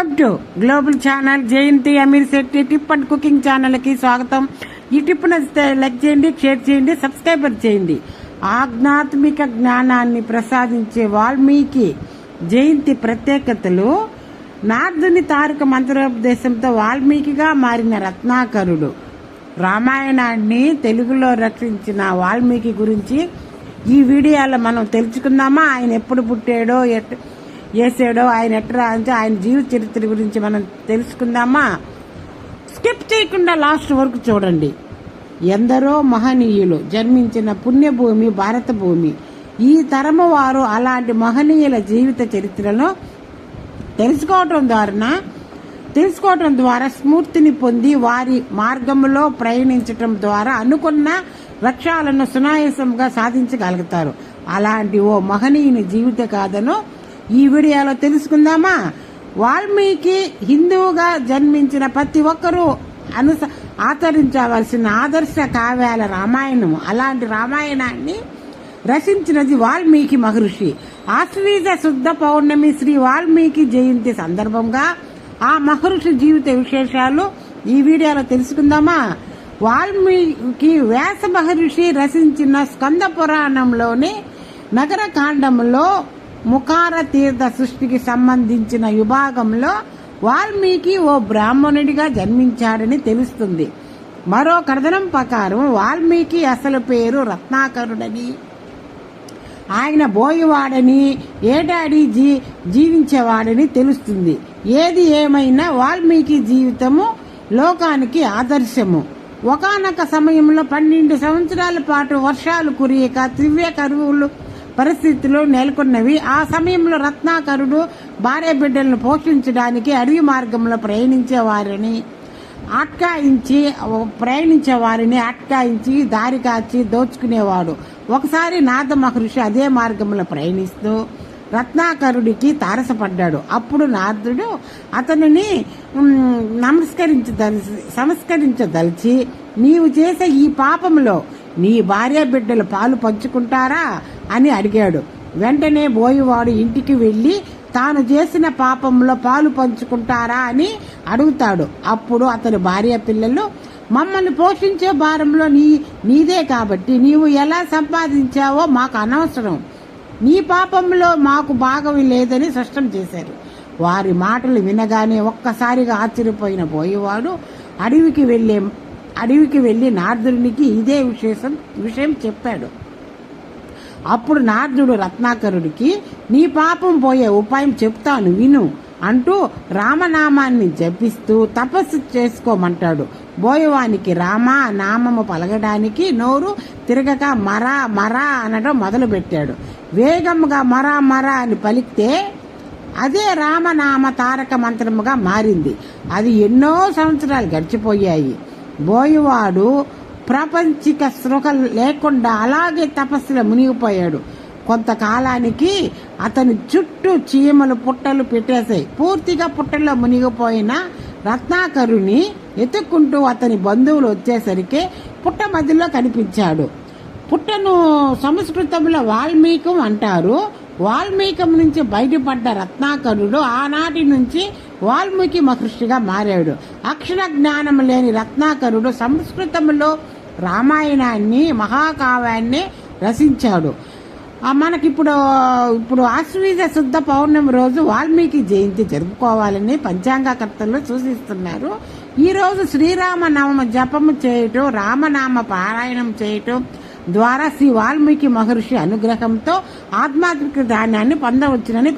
Welcome to global channel Jayanthi Ameer Shetty tip and cooking ఛానల్కి స్వాగతం. ఈ tip నచ్చితే లైక్ చేయండి షేర్ చేయండి సబ్స్క్రైబర్ చేయండి. ఆధ్యాత్మిక జ్ఞానాన్ని ప్రసాదించే వాల్మీకి జయంతి ప్రత్యేకతలు. నార్దుని తారక మంత్రోపదేశంతో వాల్మీకిగా మారిన రత్నాకరుడు. రామాయణాన్ని తెలుగులో రక్షించిన వాల్మీకి గురించి ఈ వీడియోలో మనం తెలుసుకుందామా? ఆయన ఎప్పుడు పుట్టాడో ఎట్ చేసాడో ఆయన ఎట్లా అంటే ఆయన జీవిత చరిత్ర గురించి మనం తెలుసుకుందామా? స్కిప్ చేయకుండా లాస్ట్ వరకు చూడండి. ఎందరో మహనీయులు జన్మించిన పుణ్యభూమి భారత భూమి. ఈ తరము వారు అలాంటి మహనీయుల జీవిత చరిత్రను తెలుసుకోవటం ద్వారా తెలుసుకోవటం ద్వారా స్ఫూర్తిని పొంది వారి మార్గంలో ప్రయాణించటం ద్వారా అనుకున్న లక్ష్యాలను సునాయాసంగా సాధించగలుగుతారు. అలాంటి ఓ మహనీయుని జీవిత గాథను ఈ వీడియోలో తెలుసుకుందామా? వాల్మీకి హిందువుగా జన్మించిన ప్రతి ఒక్కరూ అనుస ఆచరించవలసిన ఆదర్శ కావ్యాల రామాయణం. అలాంటి రామాయణాన్ని రచించినది వాల్మీకి మహర్షి. ఆశ్వీజ శుద్ధ పౌర్ణమి శ్రీ వాల్మీకి జయంతి సందర్భంగా ఆ మహర్షి జీవిత విశేషాలు ఈ వీడియోలో తెలుసుకుందామా? వాల్మీకి వ్యాస మహర్షి రచించిన స్కంద పురాణంలోని నగరకాండంలో ముఖార తీర్థ సృష్టికి సంబంధించిన విభాగంలో వాల్మీకి ఓ బ్రాహ్మణుడిగా జన్మించాడని తెలుస్తుంది. మరో కథనం ప్రకారం వాల్మీకి అసలు పేరు రత్నాకరుడని ఆయన బోయవాడని ఏడాడి జీ జీవించేవాడని తెలుస్తుంది. ఏది ఏమైనా వాల్మీకి జీవితము లోకానికి ఆదర్శము. ఒకనొక సమయంలో పన్నెండు సంవత్సరాల పాటు వర్షాలు కురియక దివ్య కరువులు పరిస్థితులు నెలకొన్నవి. ఆ సమయంలో రత్నాకరుడు భార్య బిడ్డలను పోషించడానికి అడవి మార్గంలో ప్రయాణించేవారిని అట్కాయించి ప్రయాణించే వారిని అట్కాయించి దారి కాచి దోచుకునేవాడు. ఒకసారి నాద మహర్షి అదే మార్గంలో ప్రయాణిస్తూ రత్నాకరుడికి తారసపడ్డాడు. అప్పుడు నారదుడు అతనిని నమస్కరించదలిచి సంస్కరించదలిచి నీవు చేసే ఈ పాపంలో నీ భార్య బిడ్డలు పాలు పంచుకుంటారా? అని అడిగాడు. వెంటనే బోయివాడు ఇంటికి వెళ్ళి తాను చేసిన పాపంలో పాలు పంచుకుంటారా అని అడుగుతాడు. అప్పుడు అతని భార్య పిల్లలు మమ్మల్ని పోషించే భారంలో నీ నీదే కాబట్టి నీవు ఎలా సంపాదించావో మాకు అనవసరం. నీ పాపంలో మాకు భాగం లేదని స్పష్టం చేశారు. వారి మాటలు వినగానే ఒక్కసారిగా ఆశ్చర్యపోయిన పోయేవాడు అడవికి వెళ్ళే అడవికి వెళ్ళి నారదునికి ఇదే విశేషం విషయం చెప్పాడు. అప్పుడు నారదుడు రత్నాకరుడికి నీ పాపం పోయే ఉపాయం చెప్తాను విను అంటూ రామనామాన్ని జపిస్తూ తపస్సు చేసుకోమంటాడు. బోయవానికి రామ నామము పలగడానికి నోరు తిరగక మరా మరా అనడం మొదలుపెట్టాడు. వేగముగా మరా మరా అని పలికితే అదే రామనామ తారక మంత్రముగా మారింది. అది ఎన్నో సంవత్సరాలు గడిచిపోయాయి. బోయవాడు ప్రపంచిక సృహ లేకుండా అలాగే తపస్సులో మునిగిపోయాడు. కొంతకాలానికి అతని చుట్టూ చీమలు పుట్టలు పెట్టేశాయి. పూర్తిగా పుట్టల్లో మునిగిపోయిన రత్నాకరుని ఎత్తుక్కుంటూ అతని బంధువులు వచ్చేసరికి పుట్ట మధ్యలో కనిపించాడు. పుట్టను సంస్కృతంలో వాల్మీకం అంటారు. వాల్మీకం నుంచి బయటపడ్డ రత్నాకరుడు ఆనాటి నుంచి వాల్మీకి మహర్షిగా మారాడు. అక్షర జ్ఞానం లేని రత్నాకరుడు సంస్కృతంలో రామాయణాన్ని మహాకావ్యాన్ని రచించాడు. మనకిప్పుడు ఇప్పుడు ఆశ్వీజ శుద్ధ పౌర్ణమి రోజు వాల్మీకి జయంతి జరుపుకోవాలని పంచాంగకర్తలు సూచిస్తున్నారు. ఈరోజు రోజు శ్రీరామ నవమ జపము చేయటం రామనామ పారాయణం చేయటం ద్వారా శ్రీ వాల్మీకి మహర్షి అనుగ్రహంతో ఆధ్యాత్మిక ధాన్యాన్ని పొందవచ్చునని